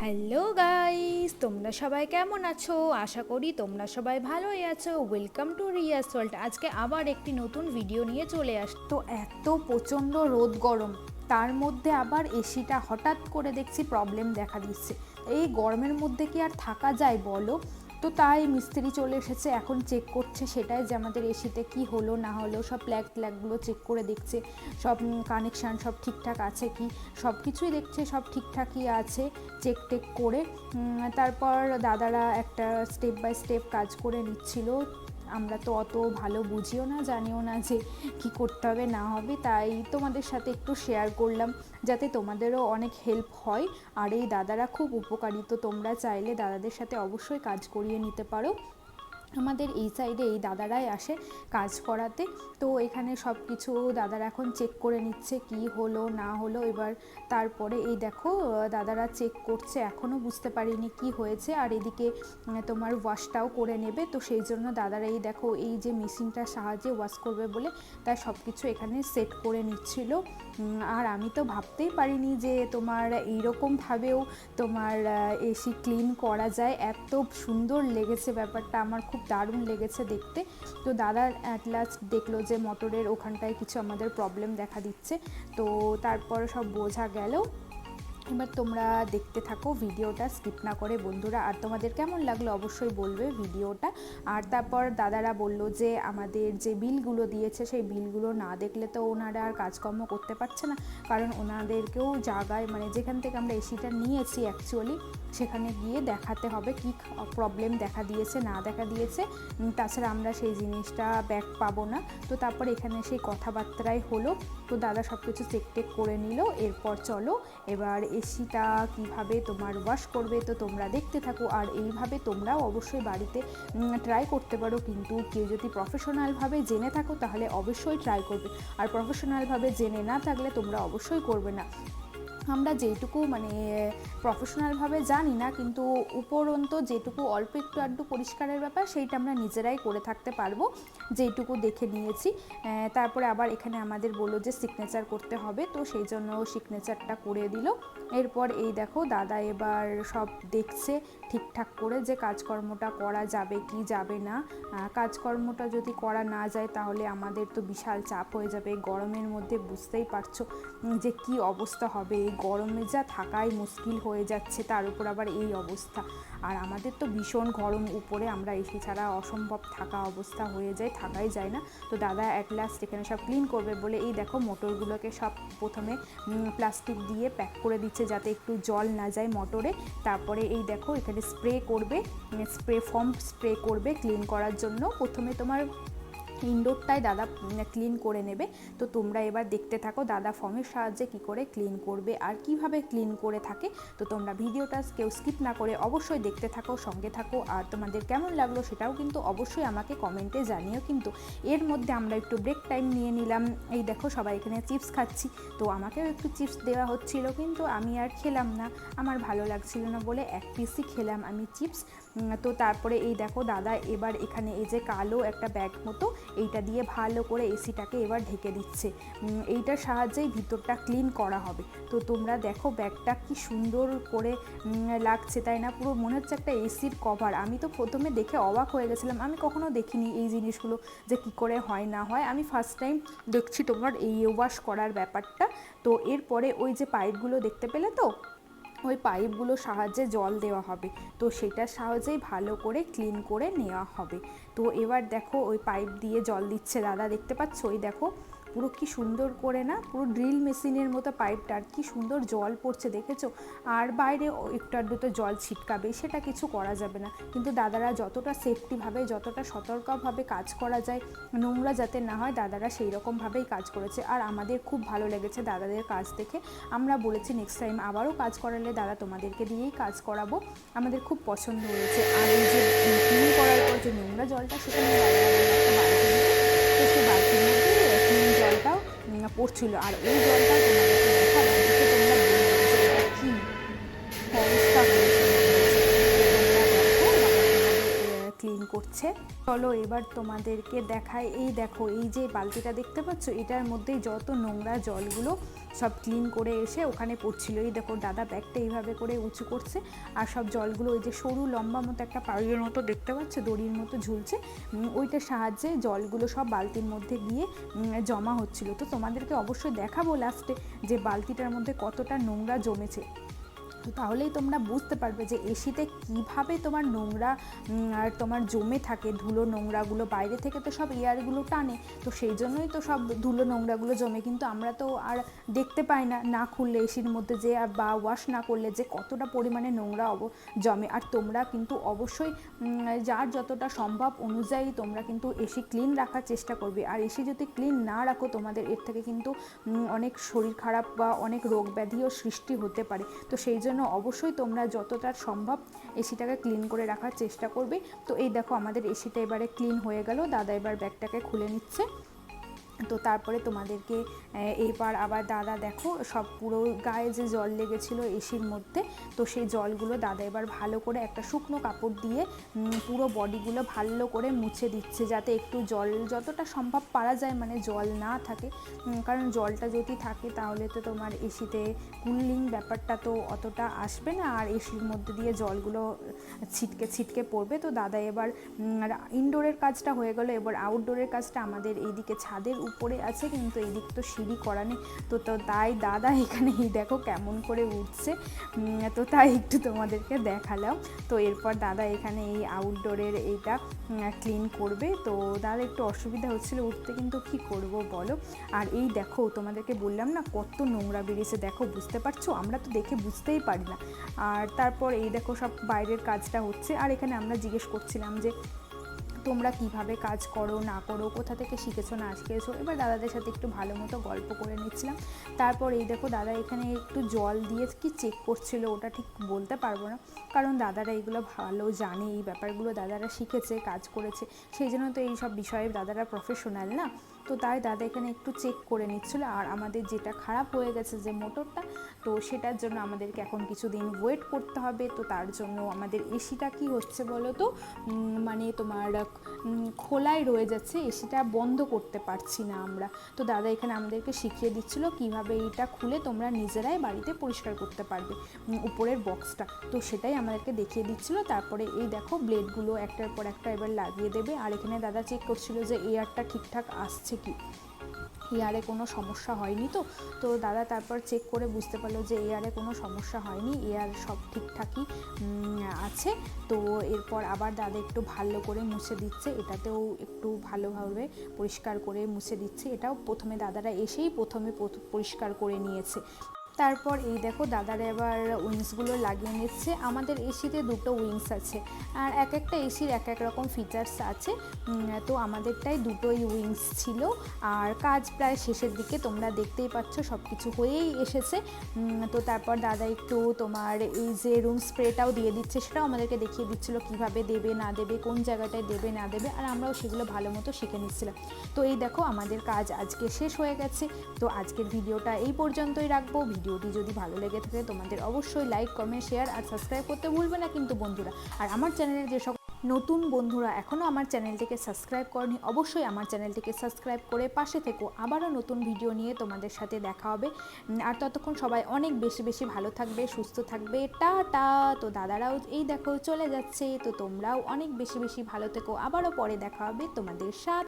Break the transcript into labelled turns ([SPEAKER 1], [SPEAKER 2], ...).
[SPEAKER 1] Hello guys, তোমরা সবাই কেমন আছো? আশা করি তোমরা সবাই ভালোই আছো। ওয়েলকাম টু রিয়াস ওয়ার্ল্ড আজকে আবার একটি নতুন ভিডিও নিয়ে চলে আস তো এত প্রচণ্ড রোদ গরম, তার মধ্যে আবার এসিটা হঠাৎ করে দেখছি প্রবলেম দেখা দিচ্ছে। এই গরমের মধ্যে কি আর থাকা যায় বলো? তো তাই মিস্ত্রি চলে এসেছে, এখন চেক করছে সেটাই যে আমাদের এসিতে কি হলো, না হলো, সব প্ল্যাগ প্ল্যাগগুলো চেক করে দেখছে, সব কানেকশান সব ঠিকঠাক আছে কি? সব কিছুই দেখছে, সব ঠিকঠাকই আছে চেক টেক করে। তারপর দাদারা একটা স্টেপ বাই স্টেপ কাজ করে নিচ্ছিল। আমরা তো অত ভালো বুঝিও না, জানিও না যে কি করতে হবে, না হবে, তাই তোমাদের সাথে একটু শেয়ার করলাম। যাতে তোমাদেরও অনেক হেল্প হয়। আর এই দাদারা খুব উপকারিত, তোমরা চাইলে দাদাদের সাথে অবশ্যই কাজ করিয়ে নিতে পারো। আমাদের এই সাইডে এই দাদারাই আসে কাজ করাতে। তো এখানে সব কিছু দাদারা এখন চেক করে নিচ্ছে কি হলো, না হলো। এবার তারপরে এই দেখো, দাদারা চেক করছে এখনও বুঝতে পারিনি কি হয়েছে। আর এদিকে তোমার ওয়াশটাও করে নেবে। তো সেই জন্য দাদারা এই দেখো, এই যে মেশিনটার সাহায্যে ওয়াশ করবে বলে তাই সব কিছু এখানে সেট করে নিচ্ছিল। আর আমি তো ভাবতেই পারিনি যে তোমার এইরকমভাবেও তোমার এসি ক্লিন করা যায়। এত সুন্দর লেগেছে ব্যাপারটা। আমার খুব দারুণ লেগেছে দেখতে। তো দাদা অ্যাট লাস্ট দেখল যে, মোটরের ওখানটায় কিছু আমাদের প্রবলেম দেখা দিচ্ছে। তো তারপর সব বোঝা গেল। এবার তোমরা দেখতে থাকো ভিডিওটা, স্কিপ না করে বন্ধুরা। আর তোমাদের কেমন লাগল অবশ্যই বলবে ভিডিওটা। আর তারপর দাদারা বলল যে, আমাদের যে বিলগুলো দিয়েছে, সেই বিলগুলো না দেখলে তো ওনারা আর কাজকর্ম করতে পারছে না। কারণ ওনাদেরকেও জায়গায় মানে যেখান থেকে আমরা এসিটা নিয়েছি অ্যাকচুয়ালি সেখানে গিয়ে দেখাতে হবে কি প্রবলেম দেখা দিয়েছে, না দেখা দিয়েছে। তাছাড়া আমরা সেই জিনিসটা ব্যাক পাবো না। তো তারপর এখানে সেই কথাবার্তাই হলো। তো দাদা সব কিছু চেক টেক করে নিল। এরপর চলো, এবার এসিটা কীভাবে তোমার ওয়াশ করবে তো তোমরা দেখতে থাকো। আর এইভাবে তোমরাও অবশ্যই বাড়িতে ট্রাই করতে পারো। কিন্তু কেউ যদি প্রফেশনালভাবে জেনে থাকো, তাহলে অবশ্যই ট্রাই করবে। আর প্রফেশনালভাবে জেনে না থাকলে তোমরা অবশ্যই করবে না। আমরা যেটুকু মানে প্রফেশনালভাবে জানি না, কিন্তু উপরন্ত যেটুকু অল্প একটু আড্ডু পরিষ্কারের ব্যাপার, সেইটা আমরা নিজেরাই করে থাকতে পারব, যেটুকু দেখে নিয়েছি। তারপরে আবার এখানে আমাদের বলল যে সিগনেচার করতে হবে, তো সেই জন্য সিগনেচারটা করে দিল। এরপর এই দেখো, দাদা এবার সব দেখছে, ঠিকঠাক করে যে কাজকর্মটা করা যাবে কি যাবে না। কাজকর্মটা যদি করা না যায়, তাহলে আমাদের তো বিশাল চাপ হয়ে যাবে। গরমের মধ্যে বুঝতেই পারছ যে কি অবস্থা হবে গরমে যা থাকাই মুশকিল হয়ে যাচ্ছে, তার উপর আবার এই অবস্থা। আর আমাদের তো ভীষণ গরম, উপরে আমরা এসি ছাড়া অসম্ভব থাকা অবস্থা হয়ে যায়, থাকাই যায় না। তো দাদা অ্যাট লাস্ট এখানে সব ক্লিন করবে বলে এই দেখো মোটরগুলোকে সব প্রথমে প্লাস্টিক দিয়ে প্যাক করে দিচ্ছে যাতে একটু জল না যায় মোটরে। তারপরে এই দেখো এখানে স্প্রে করবে স্প্রে ফর্ম স্প্রে করবে ক্লিন করার জন্য। প্রথমে তোমার ইনডোরটাই দাদা ক্লিন করে নেবে। তো তোমরা এবার দেখতে থাকো দাদা ফর্মের সাহায্যে কি করে ক্লিন করবে আর কীভাবে ক্লিন করে থাকে। তো তোমরা ভিডিওটা কেউ স্কিপ না করে অবশ্যই দেখতে থাকো, সঙ্গে থাকো। আর তোমাদের কেমন লাগল সেটাও কিন্তু অবশ্যই আমাকে কমেন্টে জানিও কিন্তু। এর মধ্যে আমরা একটু ব্রেক টাইম নিয়ে নিলাম। এই দেখো সবাই এখানে চিপস খাচ্ছি। তো আমাকেও একটু চিপস দেওয়া হচ্ছিল কিন্তু আমি আর খেলাম না। আমার ভালো লাগছিল না বলে এক পিসই খেলাম আমি চিপস তো তারপরে এই দেখো, দাদা এবার এখানে এই যে কালো একটা ব্যাগ মতো, এইটা দিয়ে ভালো করে এসিটাকে এবার ঢেকে দিচ্ছে। এইটার সাহায্যেই ভিতরটা ক্লিন করা হবে। তো তোমরা দেখো ব্যাগটা কি সুন্দর করে লাগছে, তাই না? পুরো মনে হচ্ছে একটা এসির কভার। আমি তো প্রথমে দেখে অবাক হয়ে গেছিলাম। আমি কখনো দেখিনি এই জিনিসগুলো যে কি করে হয়, না হয়। আমি ফার্স্ট টাইম দেখছি তোমার এই ওয়াশ করার ব্যাপারটা। তো এরপরে ওই যে পাইপগুলো দেখতে পেলে তো? ওই পাইপগুলোর সাহায্যে জল দেওয়া হবে। তো সেটার সাহায্যেই ভালো করে ক্লিন করে নেওয়া হবে। তো এবার দেখো ওই পাইপ দিয়ে জল দিচ্ছে দাদা, দেখতে পাচ্ছ? ওই দেখো পুরো কি সুন্দর করে না, পুরো ড্রিল মেশিনের মতো পাইপটা আর কি সুন্দর জল পড়ছে, দেখেছ? আর বাইরে ও একটু আধটু তো জল ছিটকাবে, সেটা কিছু করা যাবে না। কিন্তু দাদারা যতটা সেফটিভাবে যতটা সতর্কভাবে কাজ করা যায়, নোংরা যাতে না হয়, দাদারা সেই রকমভাবেই কাজ করেছে। আর আমাদের খুব ভালো লেগেছে দাদাদের কাজ দেখে। আমরা বলেছি নেক্সট টাইম আবারও কাজ করালে দাদা তোমাদেরকে দিয়েই কাজ করাবো। আমাদের খুব পছন্দ হয়েছে। আর এই যে ক্লিন করার পর যে নোংরা জলটা, সেটা নিয়ে দাদারা বলল পড়ছিল। আর ওই জলটা করছে। চলো এবার তোমাদেরকে দেখায় এই দেখো, এই যে বালতিটা দেখতে পাচ্ছ, এটার মধ্যে যত নোংরা জলগুলো সব ক্লিন করে এসে ওখানে পড়ছিল। এই দেখো, দাদা ব্যাগটা এইভাবে করে উঁচু করছে আর সব জলগুলো ওই যে সরু লম্বা মতো একটা পাড়ির মতো দেখতে পাচ্ছ, দড়ির মতো ঝুলছে। ওইটার সাহায্যে জলগুলো সব বালতির মধ্যে গিয়ে জমা হচ্ছিল। তো তোমাদেরকে অবশ্যই দেখাবো লাস্টে যে বালতিটার মধ্যে কতটা নোংরা জমেছে। তো তাহলেই তোমরা বুঝতে পারবে যে এসিতে কীভাবে তোমার নোংরা আর তোমার জমে থাকে, ধুলো নোংরাগুলো বাইরে থেকে তো সব এয়ারগুলো টানে, তো সেই জন্যই তো সব ধুলো নোংরাগুলো জমে। কিন্তু আমরা তো আর দেখতে পাই না না খুললে এসির মধ্যে যে, আর বা ওয়াশ না করলে যে কতটা পরিমাণে নোংরা অব, জমে। আর তোমরা কিন্তু অবশ্যই যার যতটা সম্ভব অনুযায়ী তোমরা কিন্তু এসি ক্লিন রাখার চেষ্টা করবে। আর এসি যদি ক্লিন না রাখো, তোমাদের এর থেকে কিন্তু অনেক শরীর খারাপ বা অনেক রোগ ব্যাধিও সৃষ্টি হতে পারে। তো সেই জন্য অবশ্যই তোমরা যতটা সম্ভব এসিটাকে ক্লিন করে রাখার চেষ্টা করবে। তো এই দেখো আমাদের এসিটা এবারে ক্লিন হয়ে গেল। দাদা এবার ব্যাগটাকে খুলে নিচ্ছে। তো তারপরে তোমাদেরকে এইবার আবার দাদা দেখো, সব পুরো গায়ে যে জল লেগেছিলো এসির মধ্যে, তো সেই জলগুলো দাদা এবার ভালো করে একটা শুকনো কাপড় দিয়ে পুরো বডিগুলো ভালো করে মুছে দিচ্ছে যাতে একটু জল, যতটা সম্ভব পারা যায় মানে জল না থাকে। কারণ জলটা যদি থাকে তাহলে তো তোমার এসিতে কুলিং ব্যাপারটা তো অতটা আসবে না, আর এসির মধ্যে দিয়ে জলগুলো ছিটকে ছিটকে পড়বে। তো দাদা এবার ইনডোরের কাজটা হয়ে গেলো, এবার আউটডোরের কাজটা আমাদের এইদিকে ছাদের উপরে আছে, কিন্তু এইদিক তো সিঁড়ি করা নেই। তো তো তাই দাদা এখানে, এই দেখো কেমন করে উঠছে। তো তাই একটু তোমাদেরকে দেখালাম। তো এরপর দাদা এখানে এই আউটডোরের এইটা ক্লিন করবে। তো দাদা একটু অসুবিধা হচ্ছিল, উঠতে কিন্তু কি করব বলো? আর এই দেখো, তোমাদেরকে বললাম না, কত নোংরা বেরিয়েছে। দেখো, বুঝতে পারছ? আমরা তো দেখে বুঝতেই পারি না। আর তারপর এই দেখো সব বাইরের কাজটা হচ্ছে। আর এখানে আমরা জিজ্ঞেস করছিলাম যে তোমরা কীভাবে কাজ করো, না করো, কোথা থেকে শিখেছো, না শিখেছো? এবার দাদাদের সাথে একটু ভালো মতো গল্প করে নিচ্ছিলাম। তারপর এই দেখো দাদা এখানে একটু জল দিয়ে কি চেক করছিল ওটা ঠিক বলতে পারব না। কারণ দাদারা এগুলো ভালো জানে, এই ব্যাপারগুলো দাদারা শিখেছে, কাজ করেছে। সেই জন্য তো এই সব বিষয়ে দাদারা প্রফেশনাল না। তো তাই দাদা এখানে একটু চেক করে নিচ্ছিল। আর আমাদের যেটা খারাপ হয়ে গেছে যে মোটরটা, তো সেটার জন্য আমাদেরকে এখন কিছুদিন ওয়েট করতে হবে। তো তার জন্য আমাদের এসিটা কি হচ্ছে বলো তো? মানে তোমার খোলাই রয়ে যাচ্ছে, এসিটা বন্ধ করতে পারছি না আমরা। তো দাদা এখানে আমাদেরকে শিখিয়ে দিচ্ছিল কীভাবে এইটা খুলে তোমরা নিজেরাই বাড়িতে পরিষ্কার করতে পারবে উপরের বক্সটা তো সেটাই আমাদেরকে দেখিয়ে দিচ্ছিল। তারপরে এই দেখো ব্লেডগুলো একটার পর একটা এবার লাগিয়ে দেবে। আর এখানে দাদা চেক করছিল যে এয়ারটা ঠিকঠাক আসছে কি? এয়ারে কোনো সমস্যা হয়নি তো? তো দাদা তারপর চেক করে বুঝতে পারল যে এয়ারে কোনো সমস্যা হয়নি। এয়ার সব ঠিকঠাকই আছে। তো এরপর আবার দাদা একটু ভালো করে মুছে দিচ্ছে। এটাতেও একটু ভালোভাবে পরিষ্কার করে মুছে দিচ্ছে। এটাও প্রথমে দাদারা এসেই প্রথমে পরিষ্কার করে নিয়েছে। তারপর এই দেখো দাদারা এবার উইংসগুলো লাগিয়ে নিচ্ছে। আমাদের এসিতে দুটো উইংস আছে আর এক একটা এসির এক এক রকম ফিচার্স আছে। তো আমাদেরটাই দুটোই উইংস ছিল। আর কাজ প্রায় শেষের দিকে তোমরা দেখতেই পাচ্ছ সব কিছু হয়েই এসেছে। তো তারপর দাদা একটু তোমার এই যে রুম স্প্রেটাও দিয়ে দিচ্ছে, সেটাও আমাদেরকে দেখিয়ে দিচ্ছিল কীভাবে দেবে, না দেবে, কোন জায়গাটায় দেবে, না দেবে, আর আমরাও সেগুলো ভালো মতো শিখে নিচ্ছিলাম। তো এই দেখো আমাদের কাজ আজকে শেষ হয়ে গেছে। তো আজকের ভিডিওটা এই পর্যন্তই রাখব। ভিডিওটি যদি ভালো লেগে থাকে, তোমাদের অবশ্যই লাইক কমেন্ট শেয়ার আর সাবস্ক্রাইব করতে ভুলবে না কিন্তু বন্ধুরা। আর আমার চ্যানেলের যে সকল নতুন বন্ধুরা এখনও আমার চ্যানেলটিকে সাবস্ক্রাইব করনি, অবশ্যই আমার চ্যানেলটিকে সাবস্ক্রাইব করে পাশে থেকো। আবারও নতুন ভিডিও নিয়ে তোমাদের সাথে দেখা হবে। আর ততক্ষণ সবাই অনেক বেশি বেশি ভালো থাকবে, সুস্থ থাকবে। টা টা তো দাদারাও এই দেখো চলে যাচ্ছে। তো তোমরাও অনেক বেশি বেশি ভালো থেকো। আবারও পরে দেখা হবে তোমাদের সাথে।